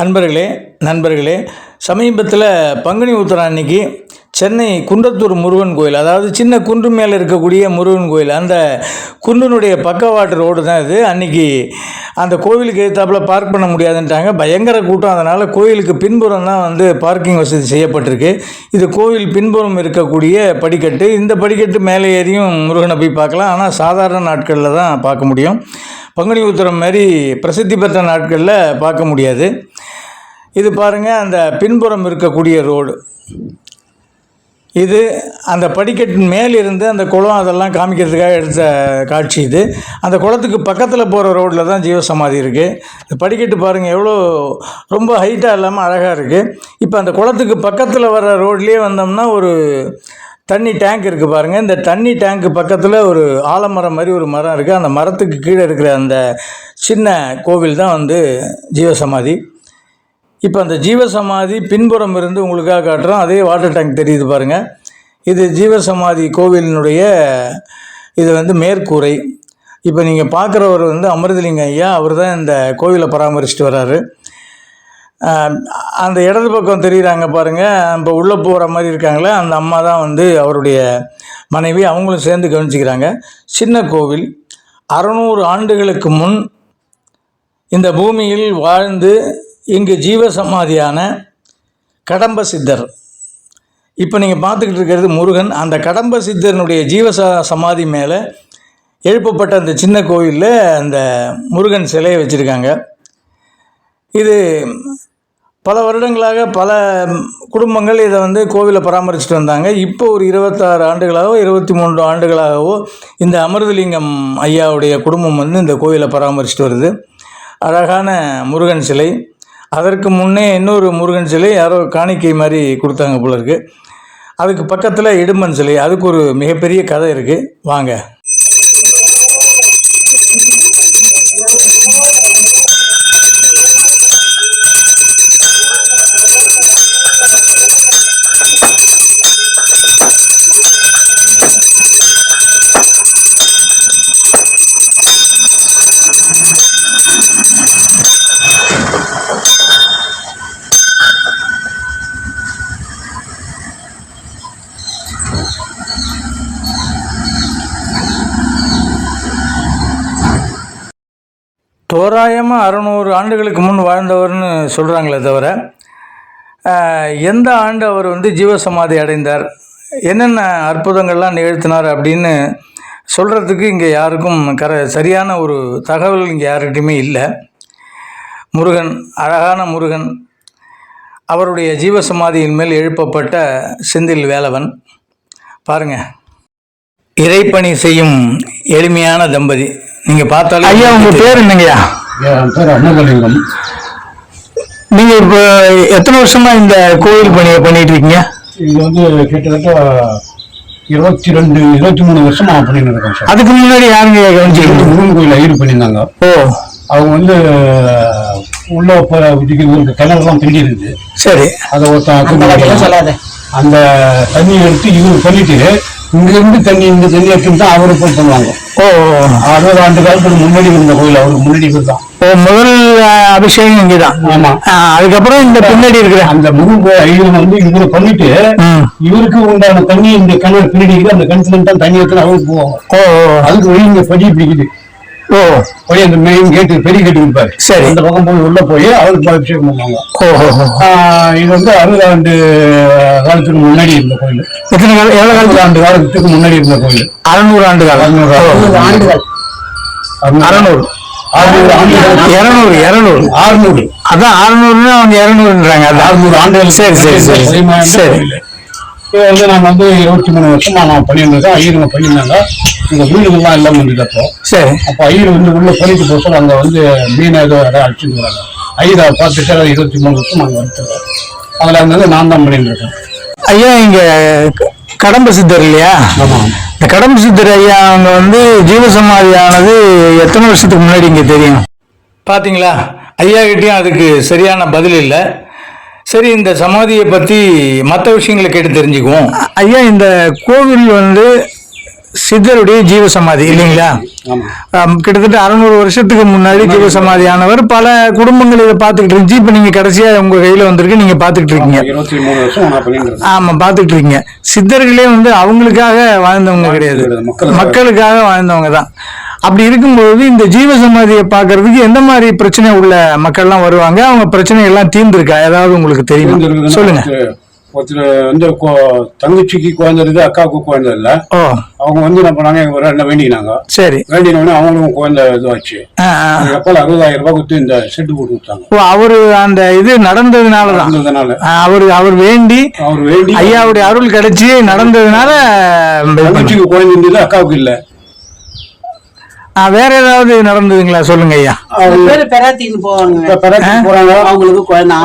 அன்பர்களே நண்பர்களே சமீபத்தில் பங்குனி உத்திரம் அன்னைக்கு சென்னை குன்றத்தூர் முருகன் கோயில் அதாவது சின்ன குன்று மேலே இருக்கக்கூடிய முருகன் கோயில் அந்த குன்றினுடைய பக்கவாட்டு ரோடு தான் இது. அன்றைக்கி அந்த கோவிலுக்கு ஏற்றாப்புல பார்க் பண்ண முடியாதுன்ட்டாங்க. பயங்கர கூட்டம். அதனால் கோயிலுக்கு பின்புறம் தான் வந்து பார்க்கிங் வசதி செய்யப்பட்டிருக்கு. இது கோவில் பின்புறம் இருக்கக்கூடிய படிக்கட்டு. இந்த படிக்கட்டு மேலே ஏறியும் முருகனை போய் பார்க்கலாம். ஆனால் சாதாரண நாட்களில் தான் பார்க்க முடியும். பங்குனி உத்திரம் மாதிரி பிரசித்தி பெற்ற நாட்களில் பார்க்க முடியாது. இது பாருங்கள் அந்த பின்புறம் இருக்கக்கூடிய ரோடு. இது அந்த படிக்கட்டின் மேலிருந்து அந்த குளம் அதெல்லாம் காமிக்கிறதுக்காக எடுத்த காட்சி இது. அந்த குளத்துக்கு பக்கத்தில் போகிற ரோட்டில் தான் ஜீவசமாதி இருக்குது இந்த படிக்கட்டு பாருங்கள் எவ்வளோ ரொம்ப ஹைட்டாக இல்லாமல் அழகாக இருக்குது இப்போ அந்த குளத்துக்கு பக்கத்தில் வர ரோட்லேயே வந்தோம்னா ஒரு தண்ணி டேங்க் இருக்குது பாருங்கள் இந்த தண்ணி டேங்க்கு பக்கத்தில் ஒரு ஆலமரம் மாதிரி ஒரு மரம் இருக்குது அந்த மரத்துக்கு கீழே இருக்கிற அந்த சின்ன கோவில் தான் வந்து ஜீவசமாதி. இப்போ அந்த ஜீவசமாதி பின்புறம் இருந்து உங்களுக்காக காட்டுறோம். அதே வாட்டர் டேங்க் தெரியுது பாருங்கள் இது ஜீவசமாதி கோவிலினுடைய இது வந்து மேற்கூரை. இப்போ நீங்கள் பார்க்குறவர் வந்து அமிர்தலிங்க ஐயா அவர் தான் இந்த கோவிலை பராமரிச்சுட்டு வர்றாரு அந்த இடது பக்கம் தெரியுறாங்க பாருங்கள் இப்போ உள்ளே போகிற மாதிரி இருக்காங்களே அந்த அம்மா தான் வந்து அவருடைய மனைவி. அவங்களும் சேர்ந்து கவனிச்சிக்கிறாங்க. சின்ன கோவில். அறநூறு ஆண்டுகளுக்கு முன் இந்த பூமியில் வாழ்ந்து இங்கு ஜீவசமாதியான கடம்ப சித்தர். இப்போ நீங்கள் பார்த்துக்கிட்டு இருக்கிறது முருகன். அந்த கடம்ப சித்தனுடைய ஜீவச சமாதி மேலே எழுப்பப்பட்ட அந்த சின்ன கோயிலில் அந்த முருகன் சிலையை வச்சுருக்காங்க. இது பல வருடங்களாக பல குடும்பங்கள் இதை வந்து கோவிலை பராமரிச்சுட்டு வந்தாங்க. இப்போ ஒரு இருபத்தாறு ஆண்டுகளாகவோ இருபத்தி மூன்று ஆண்டுகளாகவோ இந்த அமிர்தலிங்கம் ஐயாவுடைய குடும்பம் வந்து இந்த கோவிலை பராமரிச்சுட்டு வருது. அழகான முருகன் சிலை. அதற்கு முன்னே இன்னொரு முருகன் சிலை யாரோ காணிக்கை மாதிரி கொடுத்தாங்க போல இருக்கு. அதுக்கு பக்கத்தில் இடுமன் சிலை. அதுக்கு ஒரு மிகப்பெரிய கதை இருக்குது வாங்க. தோராயமாக அறநூறு ஆண்டுகளுக்கு முன் வாழ்ந்தவர்னு சொல்கிறாங்களே தவிர எந்த ஆண்டு அவர் வந்து ஜீவசமாதி அடைந்தார்? என்னென்ன அற்புதங்கள்லாம் நிகழ்த்தினார் அப்படின்னு சொல்கிறதுக்கு இங்கே யாருக்கும் கர சரியான ஒரு தகவல் இங்கே யார்கிட்டையுமே இல்லை. முருகன் அழகான முருகன் அவருடைய ஜீவசமாதியின் மேல் எழுப்பப்பட்ட செந்தில் வேலவன். பாருங்கள் இறைப்பணி செய்யும் எளிமையான தம்பதி. நீங்கள் பார்த்தாலே ஐயா உங்கள் பேர் என்னங்கய்யா? என் பேர் அன்னமலிங்கம் நீங்கள் இப்போ எத்தனை வருஷமா இந்த கோயில் பணியை பண்ணிட்டு இருக்கீங்க இது வந்து கிட்டத்தட்ட இருபத்தி ரெண்டு இருபத்தி மூணு வருஷமா பண்ணிட்டு இருக்கேன் சார். அதுக்கு முன்னாடி யாருங்க கவனிச்சிருக்கீங்க? முருகன் கோயில் ஐயர் பண்ணியிருந்தாங்க. ஓ. அவங்க வந்து உள்ள போற இதுக்கு கிணறுலாம் தண்ணி இருக்குது சரி. அதை ஒருத்தன் அந்த தண்ணி எடுத்து இவர் பண்ணிட்டு இங்க இருந்து தண்ணி இந்த தண்ணி எடுத்து தான் அவரு போய் பண்ணுவாங்க. ஓ. அறுபது ஆண்டு காலத்துக்கு முன்னாடி இருந்த கோயில் அவருக்கு முன்னாடி தான். ஓ முதல் அபிஷேகம் இங்கே தான் ஆமா அதுக்கப்புறம் இந்த பின்னாடி இருக்கிற. அந்த கோயில் ஐயர் வந்து இவரு பண்ணிட்டு. இவருக்கு உண்டான தண்ணி இந்த கிணறு பின்னாடி அந்த கிணத்துல தான் தண்ணி எடுத்து அவருக்கு போவாங்க. ஓ. அதுக்கு வழி இங்க படி பிடிக்குது. ஓ. போய் அந்த மெயின் கேட்டு பெரிய கேட்டு இருப்பாரு சரி. அந்த பக்கம் போய் உள்ள போய் அவருக்கு அபிஷேகம் பண்ணுவாங்க இது வந்து அறுபது ஆண்டு காலத்துக்கு முன்னாடி இருந்த கோயில். எத்தனை காலம் எவ்வளோ அறுபது காலத்துக்கு? ஆண்டு காலத்துக்கு முன்னாடி இருந்த கோயில். அறநூறு ஆண்டு. காலம். அறுநூறு. ஆண்டுகள் அறநூறு இரநூறு இரநூறு. ஆறுநூறு அதான் அறநூறுன்னு அவங்க இரநூறுன்றாங்க. அதான். அறுநூறு ஆண்டுகள். சரி சரி சரி சரி. இது வந்து நான் வந்து இருபத்தி மூணு வருஷமா நான் பண்ணியிருந்தேன் ஐயருங்க பண்ணியிருந்தாங்க. இந்த வீடுகள்லாம் எல்லாம் வந்தது அப்போ சரி. அப்போ ஐயர் வந்து உள்ள பண்ணிட்டு போக அங்கே வந்து மீன் ஏதோ இடம் அடிச்சுட்டு வராங்க. ஐயரை பார்த்துட்டு அதை இருபத்தி மூணு வருஷம் அங்கே வச்சுருக்கேன் அதில் வந்து நான் தான் பண்ணிட்டு இருக்கேன். ஐயா இங்க கடம்ப சித்தர் இல்லையா? ஆமாம் இந்த கடம்ப சித்தர் ஐயா அவங்க வந்து ஜீவசமாதி ஆனது எத்தனை வருஷத்துக்கு முன்னாடி இங்க தெரியும்? பாத்தீங்களா? ஐயா கிட்டயும் அதுக்கு சரியான பதில் இல்லை. சரி இந்த சமாதியை பத்தி மற்ற விஷயங்களை கேட்டு தெரிஞ்சுக்குவோம். ஐயா இந்த கோவில் வந்து சித்தருடைய ஜீவசமாதி இல்லைங்களா? கிட்டத்தட்ட அறுநூறு வருஷத்துக்கு முன்னாடி ஜீவசமாதி ஆனவர் பல குடும்பங்கள் இதை பார்த்துக்கிட்டு இருந்துச்சு. இப்போ நீங்க கடைசியா உங்க கையில வந்திருக்கு நீங்க பார்த்துக்கிட்டு இருக்கீங்க. இருபத்தி மூணு வருஷம் நான் பண்ணிட்டு இருக்கேன் ஆமா பார்த்துக்கிட்டு இருக்கீங்க. சித்தர்களே வந்து அவங்களுக்காக வாழ்ந்தவங்க கிடையாது. மக்களுக்காக வாழ்ந்தவங்க தான். அப்படி இருக்கும்போது இந்த ஜீவசமாதியை பார்க்கிறதுக்கு எந்த மாதிரி பிரச்சனை உள்ள மக்கள்லாம் வருவாங்க? அவங்க பிரச்சனை எல்லாம் தீர்ந்துருக்கா? ஏதாவது உங்களுக்கு தெரியும்? சொல்லுங்க. ஒருத்தர் வந்து தங்கச்சிக்கு குழந்தை இருக்குது அக்காவுக்கு குழந்தை இல்லை. அவங்க வந்து என்ன பண்ணாங்க? ஒரு என்ன வேண்டினாங்க சரி. வேண்டினோடனே அவங்களுக்கும் குழந்தை இதுவாச்சு. அதுக்கப்புறம் அறுபதாயிரம் ரூபாய் கொடுத்து இந்த செட்டு போட்டு கொடுத்தாங்க. அவரு அந்த இது நடந்ததுனால தான். இருந்ததுனால அவர் அவர் வேண்டி அவர் வேண்டி ஐயாவுடைய அருள் கிடைச்சி நடந்ததுனால. தங்கச்சிக்கு குழந்தை இருந்தது அக்காவுக்கு இல்லை. வேற ஏதாவது நடந்ததுங்களா? சொல்லுங்க ஐயா. பேரு பெராத்தின்னு போவாங்க போறாங்க. அவங்களுக்கு குழந்தை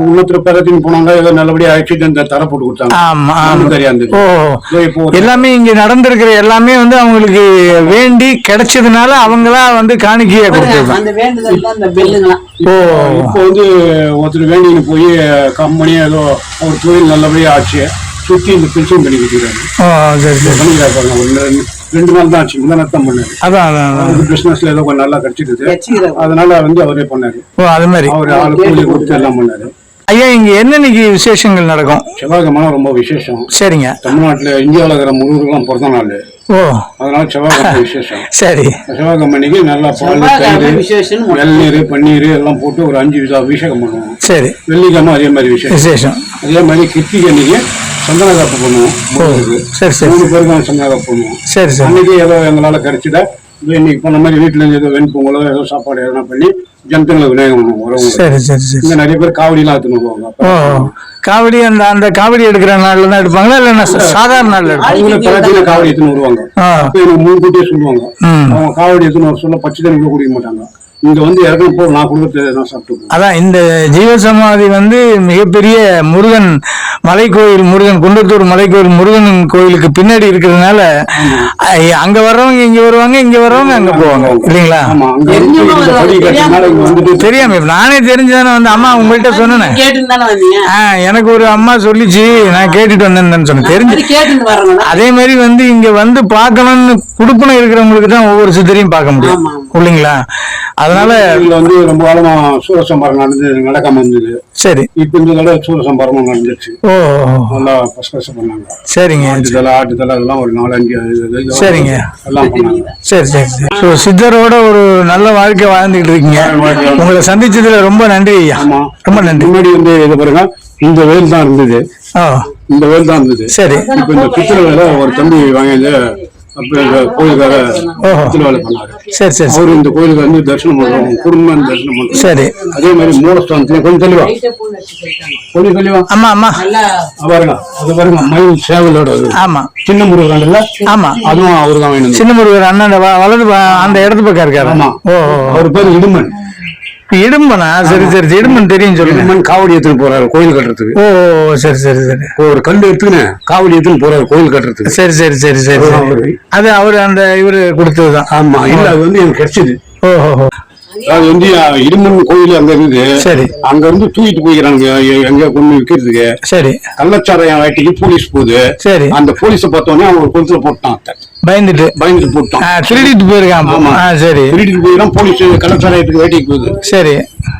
இன்னொருத்தர் பெறத்தின் போனாங்க. ஏதோ நல்லபடியா ஆக்சிடென்ட் தர போட்டு கொடுத்தாங்க. ஆமா ஓ எல்லாமே இங்க நடந்திருக்கிற எல்லாமே வந்து அவங்களுக்கு வேண்டி கிடைச்சதுனால அவங்களா வந்து காணிக்கையா அந்த வேண்டுதல் ஓ. இப்போ வந்து ஒருத்தர் வேண்டின்னு போய் கம்பெனி ஏதோ ஒரு தொழில் நல்லபடியா ஆச்சு. சுத்தி இந்த பென்ஷன் பண்ணி கொடுக்குறாரு ரெண்டு- நாள் தான் ஆச்சு. முந்தா தான் பண்ணாரு. அதான் அதான் பிசினஸ்ல ஏதோ கொஞ்சம் நல்லா வச்சுக்கிறாங்க அதனால வந்து அவரே பண்ணாரு. ஓ அது மாதிரி. அவர் ஆளு கூலி கொடுத்து எல்லாம் பண்ணாரு. ஐயா இங்க என்னன்னைக்கு விசேஷங்கள் நடக்கும்? செவ்வாய்க்கிழமை ரொம்ப விசேஷம். சரிங்க. தமிழ்நாட்டுல இந்தியாவில் இருக்கிற முருகர்களும் பிறந்த நாள். ஓ. அதனால செவ்வாய்க்கிழமை விசேஷம். சரி. செவ்வாய்க்கிழமை அன்னைக்கு நல்லா பால் தயிர் விசேஷம் வெள்ளநீர் பன்னீர் எல்லாம் போட்டு ஒரு அஞ்சு வித அபிஷேகம் பண்ணுவோம். சரி. வெள்ளிக்கிழமை அதே மாதிரி விசேஷம். விசேஷம். அதே மாதிரி கிருத்திகை அன்னைக்கு சந்தன காப்பு பண்ணுவோம். சரி சரி. மூணு பேருக்கும் சந்தன காப்பு பண்ணுவோம். சரி சரி. அன்னைக்கு ஏதோ எங்களால இன்னைக்கு பண்ண மாதிரி வீட்டுல இருந்து ஏதோ வெண்பொங்கலோ ஏதோ சாப்பாடு எதனா பண்ணி ஜனத்துங்களை விநாயகம் பண்ணுவோம் உறவு சரி சரி சரி இங்க நிறைய பேர் காவடிலாம் எடுத்துன்னு வருவாங்க. ஓ காவடி அந்த அந்த காவடி எடுக்கிற நாள்ல தான் எடுப்பாங்களா? இல்ல. சாதாரண நாள்ல எடுப்பாங்க காவடி எடுத்துன்னு வருவாங்க. அப்ப எனக்கு முன்கூட்டியே சொல்லுவாங்க. அவங்க காவடி எடுத்துன்னு வர சொல்ல பச்சை தண்ணி கூட குடிக்க மாட்டாங்க. இங்க வந்து இறக்கும் போது நான் கொடுக்கறது நான் சாப்பிட்டு அதான் இந்த ஜீவசமாதி வந்து மிகப்பெரிய முருகன் மலைக்கோயில் முருகன் குன்றத்தூர் மலைக்கோயில் முருகன் கோயிலுக்கு பின்னாடி இருக்கிறதுனால அங்க வர்றவங்க இங்க வருவாங்க இங்க வர்றவங்க அங்க போவாங்க இல்லைங்களா? தெரியாம நானே தெரிஞ்சுதானே வந்து அம்மா உங்கள்கிட்ட சொன்னேன். எனக்கு ஒரு அம்மா சொல்லிச்சு நான் கேட்டுட்டு வந்தேன்னு சொன்னேன். தெரிஞ்சு அது மாதிரி வந்து இங்க வந்து பார்க்கணும்னு குடுப்பனை இருக்கிறவங்களுக்கு தான் ஒவ்வொரு சித்தரையும் பார்க்க முடியும். இல்லைங்களா? அதனால இதுல வந்து ரொம்ப காலமா சூரசம்பாரம் நடந்து நடக்காம இருந்தது. சரி. இப்ப இந்த தடவை சூரசம்பாரமும் நடந்துச்சு ஓ நல்லா பசு பண்ணாங்க. சரிங்க. ஆட்டு தலை ஆட்டு தலை எல்லாம் ஒரு நாலஞ்சு சரிங்க. எல்லாம் பண்ணாங்க. சரி சரி ஸோ சித்தரோட ஒரு நல்ல வாழ்க்கை வாழ்ந்துகிட்டு இருக்கீங்க. உங்களை சந்திச்சதுல ரொம்ப நன்றி ஐயா. ரொம்ப நன்றி. முன்னாடி வந்து இது பாருங்க இந்த வேல் தான் இருந்தது இந்த வேல் தான் இருந்தது. சரி. இப்ப இந்த பித்திர வேலை ஒரு தம்பி வாங்கி அப்ப இந்த கோயிலுக்காக ஓஹோ. பித்திர வேலை பண்ணாரு. சரி சரி. அவரு இந்த கோயிலுக்கு வந்து தரிசனம் பண்றோம் குடும்பம் தரிசனம் பண்றோம் சரி. அதே மாதிரி மூலஸ்தானத்துல கொஞ்சம் தெளிவா. கொஞ்சம் தெளிவா. ஆமா ஆமா. பாருங்க. அது பாருங்க மயில் சேவலோட அது. ஆமா. சின்ன முருகன் இல்ல ஆமா. அதுவும் அவரு தான் வந்தாரு. சின்ன முருகர் அண்ணன் வ- வலது ப- அந்த இடது பக்கம் இருக்காரு. ஆமா. ஓ. அவர் பேர் இடுமன். இடும்பனா? சரி சரி இடும்பன் தெரியும் சொல்லுங்க. காவடி எடுத்துட்டு போறாரு கோயில் கட்டுறதுக்கு. ஓ சரி சரி சரி. ஒரு கல் எடுத்துக்கினு காவடி எடுத்துன்னு போறாரு கோயில் கட்டுறதுக்கு. சரி சரி சரி சரி. அது அவர் அந்த இவரு கொடுத்ததுதான் ஆமா இல்ல அது வந்து எனக்கு கிடைச்சது. ஓ ஓ ஓ. அது வந்து அஹ், இடுமன் கோயில் அங்க இருக்குது. சரி. அங்க இருந்து தூக்கிட்டு போய்க்கிறாங்க எ- எங்க கொண்டு விற்கிறதுக்கு சரி. கள்ளச்சாராயம் வேட்டைக்கு போலீஸ் போகுது. சரி. அந்த போலீஸ பார்த்தோன்னே ஒரு கொளுத்துல போட்டான். பயந்துட்டு. பயந்துட்டு போட்டான் திருடிட்டு போயிருக்கான் ஆமா. சரி. திருடிட்டு போயிடும் போலீஸ் கள்ளச்சாராயத்துக்கு வேட்டைக்கு போகுது. சரி.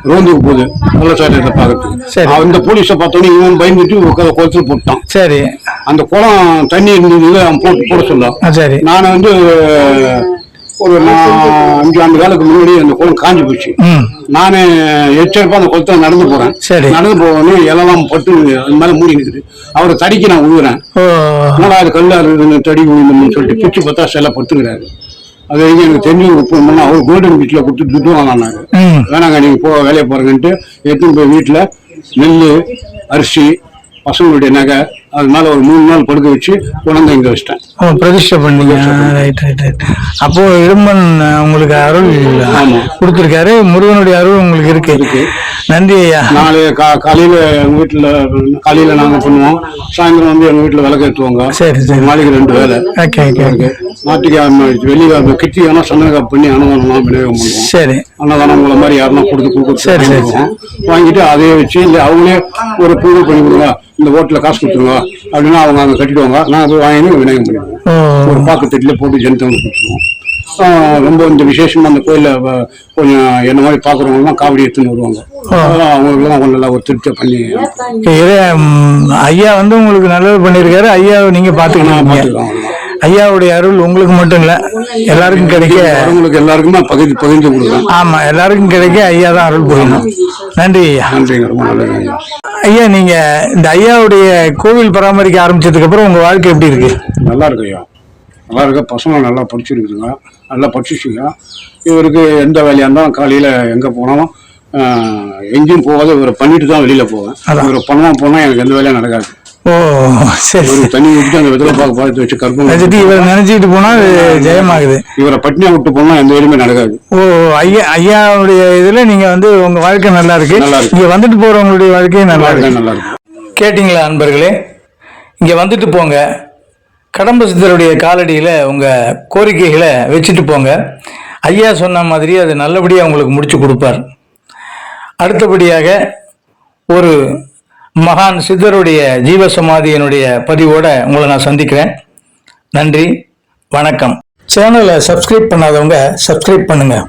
ரோந்துக்கு போகுது. கள்ளச்சாராயத்தை பார்க்கறதுக்கு. சரி. அந்த போலீஸ பார்த்தோன்னே இவன் பயந்துட்டு குளத்துல போட்டான். சரி. அந்த குளம் தண்ணி இருந்தது அவன் போட்டு போட சொல்ல சரி. நான் வந்து ஒரு அஞ்சு ஆண்டு காலத்துக்கு முன்னாடி அந்த குளம் காஞ்சி போச்சு. நானு எச்சரிப்பா அந்த குளத்துல நடந்து போறேன். சரி. நடந்து போகணும் இலலாம் பட்டு அது மேல மூடி நிக்குது அவரை தடிக்கு நான் ஓ. என்னடா அது கல்லா இருக்குது தடி விழுந்தோம்னு சொல்லிட்டு பிச்சு பார்த்தா செல்ல படுத்துக்கிறாரு. அது வரைக்கும் எனக்கு தெரிஞ்சு பண்ணா அவர் கோல்டன் பீச்ல கொடுத்து துட்டு வாங்கினாரு ம். வேணாங்க நீங்க போ வேலையை பாருங்கன்ட்டு எடுத்துன்னு போய் வீட்டுல நெல் அரிசி பசங்களுடைய நகை அது மேல ஒரு மூணு நாள் படுக்க வச்சு குழந்தை இங்க வச்சிட்டேன். ஓ பிரதிஷ்டை பண்ணீங்க. ரைட் ரைட் ரைட் அப்போ இடும்பன் உங்களுக்கு அருள். கொடுத்துருக்காரு. முருகனுடைய அருள் உங்களுக்கு இருக்கு. நன்றி ஐயா. நாளை கா காலையில எங்க வீட்டுல காலையில நாங்க பண்ணுவோம். சாயந்தரம் வந்து எங்க வீட்டுல விளக்கு ஏற்றுவாங்க சரி சரி. நாளைக்கு ரெண்டு வேலை. Okay okay okay. ஞாயிற்றுக்கிழமை வெள்ளிக்கிழமை கிட்டி வேணா சந்தனக்காப்பு பண்ணி அன்னதானம்லாம் விநியோகம் பண்ணுவோம் சரி. அன்னதானம் உங்களை மாதிரி யாருன்னா கொடுத்து கொடுத்து சரி, சரி. வாங்கிட்டு அதையே வச்சு இல்லை அவங்களே ஒரு பூஜை பண்ணி கொடுங்க. இந்த ஹோட்டலில் காசு கொடுத்துருங்க. அப்படின்னா அவங்க அங்கே கட்டிடுவாங்க. நான் போய் வாங்கி விநாயகம் பண்ணிடுவோம் ஒரு பாக்கு தட்டில் போட்டு ஜனத்தவங்க கொடுத்துருவோம் ரொம்ப இந்த விசேஷமா அந்த கோயிலில் கொஞ்சம் என்ன மாதிரி பார்க்குறவங்கலாம் காவடி எடுத்துன்னு வருவாங்க. அவங்களுக்குலாம் கொஞ்சம் நல்லா ஒரு திருப்தியை பண்ணி ஐயா வந்து உங்களுக்கு நல்லது பண்ணியிருக்காரு. ஐயாவை நீங்க பாத்துக்கணும் பார்த்துருக்காங்க ஐயாவுடைய அருள் உங்களுக்கு மட்டும் இல்ல எல்லாருக்கும் கிடைக்க. வரவங்களுக்கு எல்லாருக்குமே பகிர்ந்து பகிர்ந்து கொடுக்குறேன் ஆமா எல்லாருக்கும் கிடைக்க ஐயா தான் அருள் புரியணும் நன்றி ஐயா. நன்றிங்க ஐயா. ஐயா நீங்க இந்த ஐயாவுடைய கோவில் பராமரிக்க ஆரம்பிச்சதுக்கு அப்புறம் உங்க வாழ்க்கை எப்படி இருக்கு? நல்லா இருக்கு ஐயா. நல்லா இருக்கு பசங்க நல்லா படிச்சிருக்குதுங்க. நல்லா படிச்சிச்சுங்க. இவருக்கு எந்த வேலையாக இருந்தாலும் காலையில் எங்கே போனாலும் எங்கேயும் போகாத இவரை பண்ணிட்டு தான் வெளியில் போவேன். இவரை பண்ணாம போனால் எனக்கு எந்த வேலையும் நடக்காது. ஓ சரி தண்ணி ஊற்றிட்டு அந்த வெத்தலை பார்க்க பார்த்து வச்சு கற்பனை வச்சுட்டு இவர் நினைச்சிட்டு போனா அது ஜெயமாகுது? இவரை பட்டினியா விட்டு போனால் எந்த வேலையுமே நடக்காது. ஓ ஐயா ஐயாவுடைய இதுல நீங்க வந்து உங்க வாழ்க்கை நல்லா இருக்கு. இருக்கு. இங்க வந்துட்டு போறவங்களுடைய வாழ்க்கையும் நல்லா இருக்கு. நல்லா இருக்கும் கேட்டிங்களா அன்பர்களே இங்கே வந்துட்டு போங்க. கடம்ப சித்தருடைய காலடியில் உங்கள் கோரிக்கைகளை வச்சுட்டு போங்க. ஐயா சொன்ன மாதிரி அது நல்லபடியாக உங்களுக்கு முடிச்சு கொடுப்பார். அடுத்தபடியாக ஒரு மகான் சித்தருடைய ஜீவசமாதியினுடைய பதிவோட உங்களை நான் சந்திக்கிறேன். நன்றி வணக்கம். சேனலை சப்ஸ்கிரைப் பண்ணாதவங்க சப்ஸ்கிரைப் பண்ணுங்கள்